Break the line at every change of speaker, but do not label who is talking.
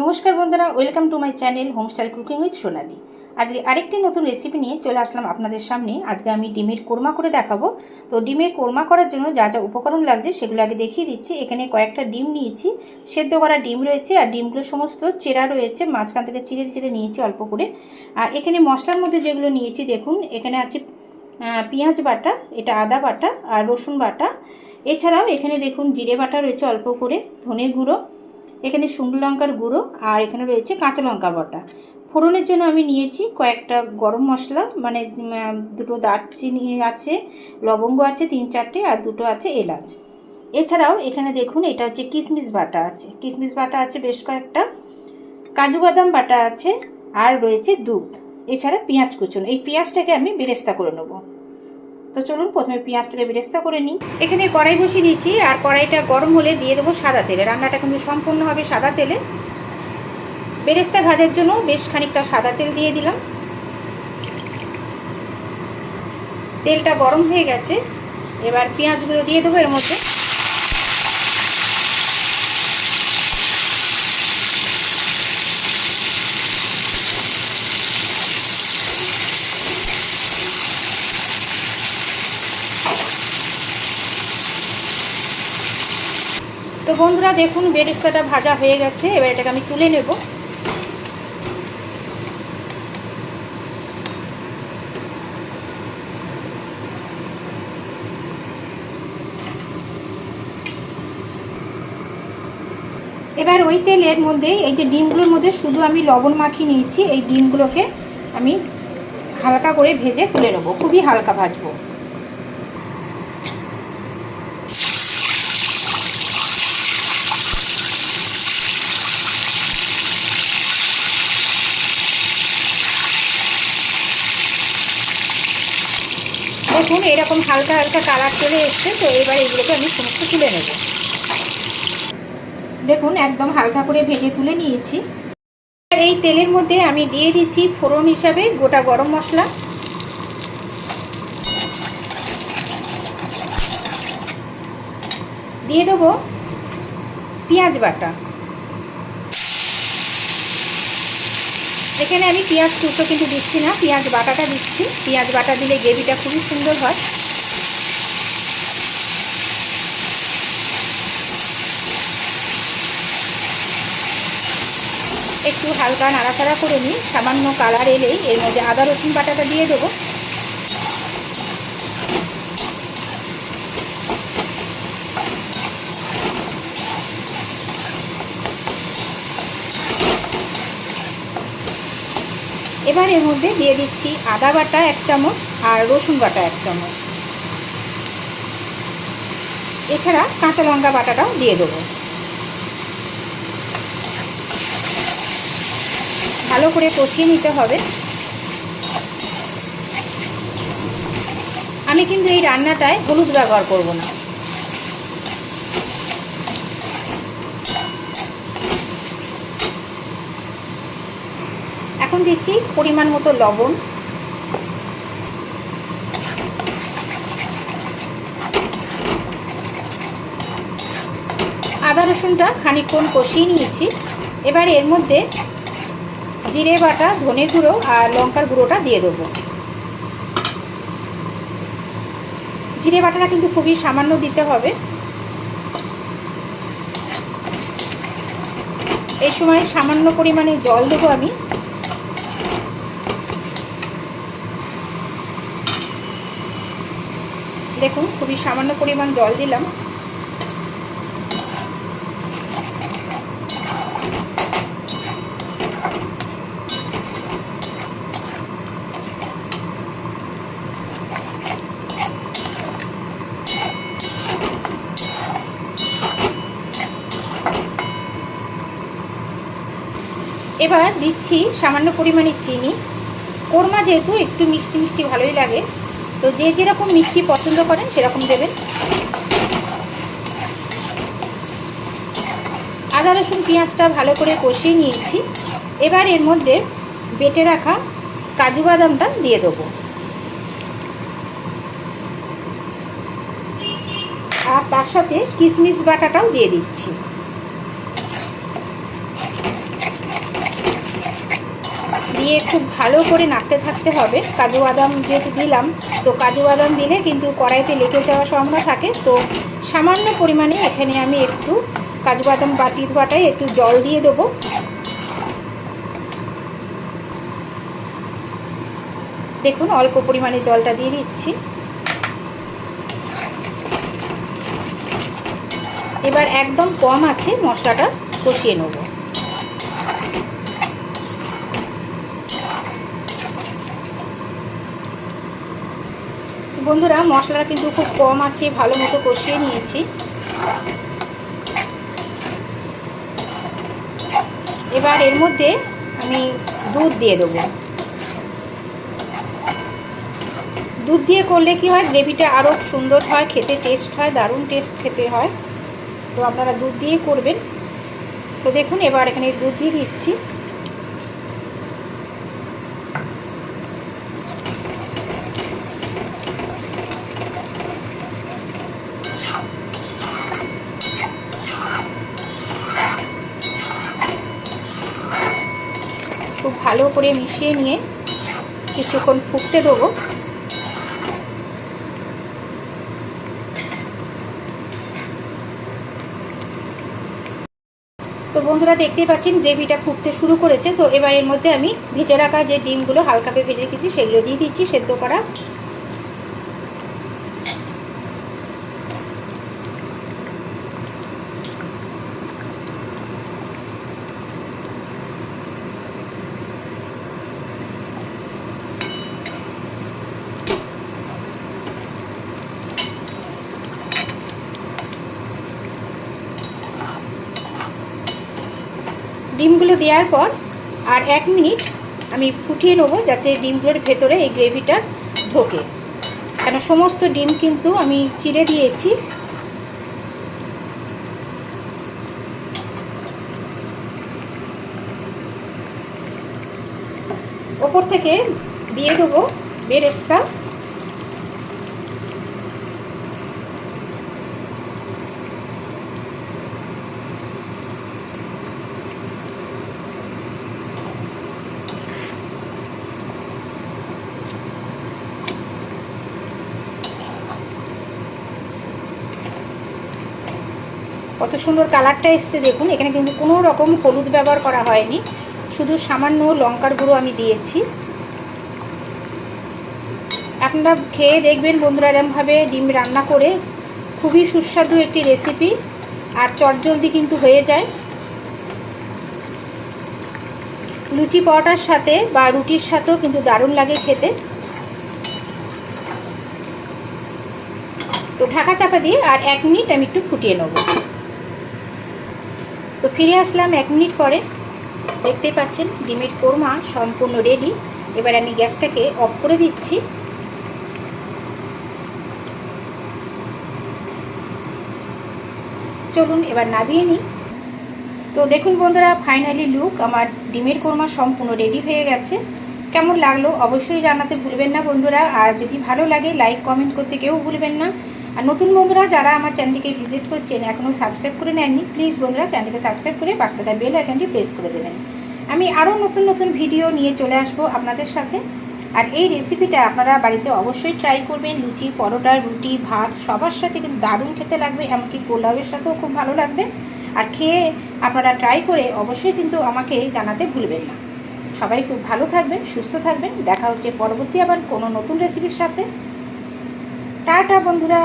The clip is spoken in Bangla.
নমস্কার বন্ধুরা welcome to my channel homestyle cooking with Sonali আজকে আরেকটি নতুন রেসিপি নিয়ে চলে আসলাম আপনাদের সামনে। আজকে আমি ডিমের কোরমা করে দেখাবো। তো ডিমের কোরমা করার জন্য যা যা উপকরণ লাগছে সেগুলো আগে দেখিয়ে দিচ্ছি। এখানে কয়েকটা ডিম নিয়েছি, সেদ্ধ করা ডিম রয়েছে আর ডিমগুলো সমস্ত চেরা রয়েছে, মাঝখান থেকে চিড়ে চিড়ে নিয়েছি অল্প করে। আর এখানে মশলার মধ্যে যেগুলো নিয়েছি, দেখুন, এখানে আছে পেঁয়াজ বাটা, এটা আদা বাটা আর রসুন বাটা। এছাড়াও এখানে দেখুন, জিরে বাটা রয়েছে অল্প করে, ধনে গুঁড়ো এখানে শুকনো লঙ্কার গুঁড়ো আর এখানে রয়েছে কাঁচা লঙ্কা বাটা। ফোড়নের জন্য আমি নিয়েছি কয়েকটা গরম মশলা মানে দুটো দারচিনি আছে, লবঙ্গ আছে, তিন চারটে, আর দুটো আছে এলাচ। এছাড়াও এখানে দেখুন, এটা হচ্ছে কিশমিশ বাটা আছে। কিশমিশ বাটা আছে বেশ কয়েকটা, কাজু বাদাম বাটা আছে, আর রয়েছে দুধ। এছাড়া পেঁয়াজ কুচুন। এই পেঁয়াজটাকে আমি বেরেস্তা করে নেব। তো চলুন প্রথমে পেঁয়াজটাকে বেরেস্তা করে নিই। এখানে কড়াই বসিয়ে দিয়েছি আর কড়াইটা গরম হলে দিয়ে দেবো সাদা তেলে। রান্নাটা কিন্তু সম্পূর্ণভাবে সাদা তেলে। বেরেস্তা ভাজার জন্য বেশ খানিকটা সাদা তেল দিয়ে দিলাম। তেলটা গরম হয়ে গেছে। এবার পেঁয়াজগুলো দিয়ে দেবো এর মধ্যে। তো বন্ধুরা দেখুন বেরেস্তাটা ভাজা হয়ে গেছে, এবার এটাকে আমি তুলে নেব। এবার ওই তেলের মধ্যে, এই যে ডিমগুলোর মধ্যে শুধু আমি লবণ মাখিয়ে নিয়েছি, এই ডিমগুলোকে আমি হালকা করে ভেজে তুলে নেব। খুবই হালকা ভাজবো। দেখুন, এরকম হালকা হালকা কালার চলে এসছে, তো এবার এগুলোকে আমি সমস্ত তুলে নেব। দেখুন, একদম হালকা করে ভেজে তুলে নিয়েছি। আর এই তেলের মধ্যে আমি দিয়ে দিচ্ছি ফোড়ন হিসাবে গোটা গরম মশলা। দিয়ে দেবো পেঁয়াজ বাটা। এখানে আমি পেঁয়াজ কুচো কিন্তু দিচ্ছি না, পেঁয়াজ বাটাটা দিচ্ছি। পেঁয়াজ বাটা দিলে গ্রেভিটা খুবই সুন্দর হয়। একটু হালকা নাড়াচাড়া করে নিই, সামান্য কালার এলেই এর মধ্যে আদা রসুন বাটাটা দিয়ে দেবো। এবার এর মধ্যে দিয়ে দিচ্ছি আদা বাটা এক চামচ আর রসুন বাটা এক চামচ। এছাড়া কাঁচা লঙ্কা বাটাটাও দিয়ে দেবো। ভালো করে কষিয়ে নিতে হবে। আমি কিন্তু এই রান্নাটায় হলুদ ব্যবহার করব না। এখন দিচ্ছি পরিমাণ মতো লবণ। আদা রসুনটা খানিকক্ষণ কষিয়ে নিয়েছি। এবার এর মধ্যে জিরে বাটা, ধনে গুঁড়ো আর লঙ্কার গুঁড়োটা দিয়ে দেবো। জিরে বাটাটা কিন্তু খুবই সামান্য দিতে হবে। এই সময় সামান্য পরিমাণে জল দেবো আমি। দেখুন, খুবই সামান্য পরিমাণ জল দিলাম। এবার দিচ্ছি সামান্য পরিমাণে চিনি। কোরমা যেহেতু একটু মিষ্টি মিষ্টি ভালোই লাগে তো যে যেরকম মিষ্টি পছন্দ করেন, সেরকম দেবেন। আদা, রসুন, পেঁয়াজটা ভালো করে কষিয়ে নিয়েছি। এবার এর মধ্যে বেটে রাখা কাজু বাদামটা দিয়ে দেবো। আর তার সাথে কিশমিশ বাটাটাও দিয়ে দিচ্ছি। দিয়ে খুব ভালো করে নাড়তে থাকতে হবে। কাজু বাদাম যেহেতু দিলাম, তো কাজু বাদাম দিলে কিন্তু কড়াইতে লেগে যাওয়ার সম্ভাবনা থাকে। তো সামান্য পরিমাণে এখানে আমি একটু কাজু বাদাম বাটি বাটায় একটু জল দিয়ে দেবো। দেখুন, অল্প পরিমাণে জলটা দিয়ে দিচ্ছি। এবার একদম কম আছে মশলাটা কষিয়ে নেব। বন্ধুরা, মশলাটা কিন্তু খুব কম আছে, ভালো মতো কষিয়ে নিয়েছি। এবার এর মধ্যে আমি দুধ দিয়ে দেবো। দুধ দিয়ে করলে কি হয়, গ্রেভিটা আরও সুন্দর হয়, খেতে টেস্ট হয়, দারুণ টেস্ট খেতে হয়। তো আপনারা দুধ দিয়ে করবেন। তো দেখুন, এবার এখানে দুধ দিয়ে দিচ্ছি। খুব ভালো করে মিশিয়ে নিয়ে কিছুক্ষণ ফুটতে দেবো। তো বন্ধুরা দেখতেই পাচ্ছেন, গ্রেভিটা ফুটতে শুরু করেছে। তো এবার এর মধ্যে আমি ভেজে রাখা যে ডিমগুলো হালকা ভেজে রেখেছি, সেগুলো দিয়ে দিচ্ছি, সেদ্ধ করা ডিমগুলো দেওয়ার পর আর এক মিনিট আমি ফুটিয়ে নেব যাতে ডিমগুলোর ভেতরে এই গ্রেভিটা ঢোকে। কেন, সমস্ত ডিম কিন্তু আমি চিড়ে দিয়েছি। ওপর থেকে দিয়ে দেবো বেরেস্তা। কত সুন্দর কালারটা এসছে দেখুন। এখানে কিন্তু কোনো রকম হলুদ ব্যবহার করা হয়নি। শুধু সামান্য লঙ্কার গুঁড়ো আমি দিয়েছি। আপনারা খেয়ে দেখবেন বন্ধুরা এরমভাবে ডিম রান্না করে। খুবই সুস্বাদু একটি রেসিপি আর চটজলদি কিন্তু হয়ে যায়। লুচি পরোটার সাথে বা রুটির সাথেও কিন্তু দারুণ লাগে খেতে। তো ঢাকা চাপা দিয়ে আর এক মিনিট আমি একটু ফুটিয়ে নেব। তো ফিরে আসলাম এক মিনিট পরে। দেখতে পাচ্ছেন, ডিমের কোরমা সম্পূর্ণ রেডি এবার আমি গ্যাসটাকে অফ করে দিচ্ছি। চলুন এবার নামিয়ে নিই। তো দেখুন বন্ধুরা ফাইনালি লুক আমার ডিমের কোরমা সম্পূর্ণ রেডি হয়ে গেছে। কেমন লাগল অবশ্যই জানাতে ভুলবেন না বন্ধুরা। আর যদি ভালো লাগে লাইক কমেন্ট করতে কেউ ভুলবেন না। আর নতুন বন্ধুরা যারা আমার চ্যানেলটিকে ভিজিট করছেন এখনও সাবস্ক্রাইব করে নেননি প্লিজ বন্ধুরা চ্যানেলকে সাবস্ক্রাইব করে পাশে থাকা বেল আইকনটি প্রেস করে দেবেন। আমি আরও নতুন নতুন ভিডিও নিয়ে চলে আসব আপনাদের সাথে। আর এই রেসিপিটা আপনারা বাড়িতে অবশ্যই ট্রাই করবেন। লুচি, পরোটা, রুটি, ভাত, সবার সাথে কিন্তু দারুণ খেতে লাগবে, এমনকি পোলাওয়ের সাথেও খুব ভালো লাগবে। আর খেয়ে আপনারা ট্রাই করে অবশ্যই কিন্তু আমাকে জানাতে ভুলবেন না। সবাই খুব ভালো থাকবেন, সুস্থ থাকবেন। দেখা হচ্ছে পরবর্তী আবার কোনো নতুন রেসিপির সাথে। টাটা বন্ধুরা।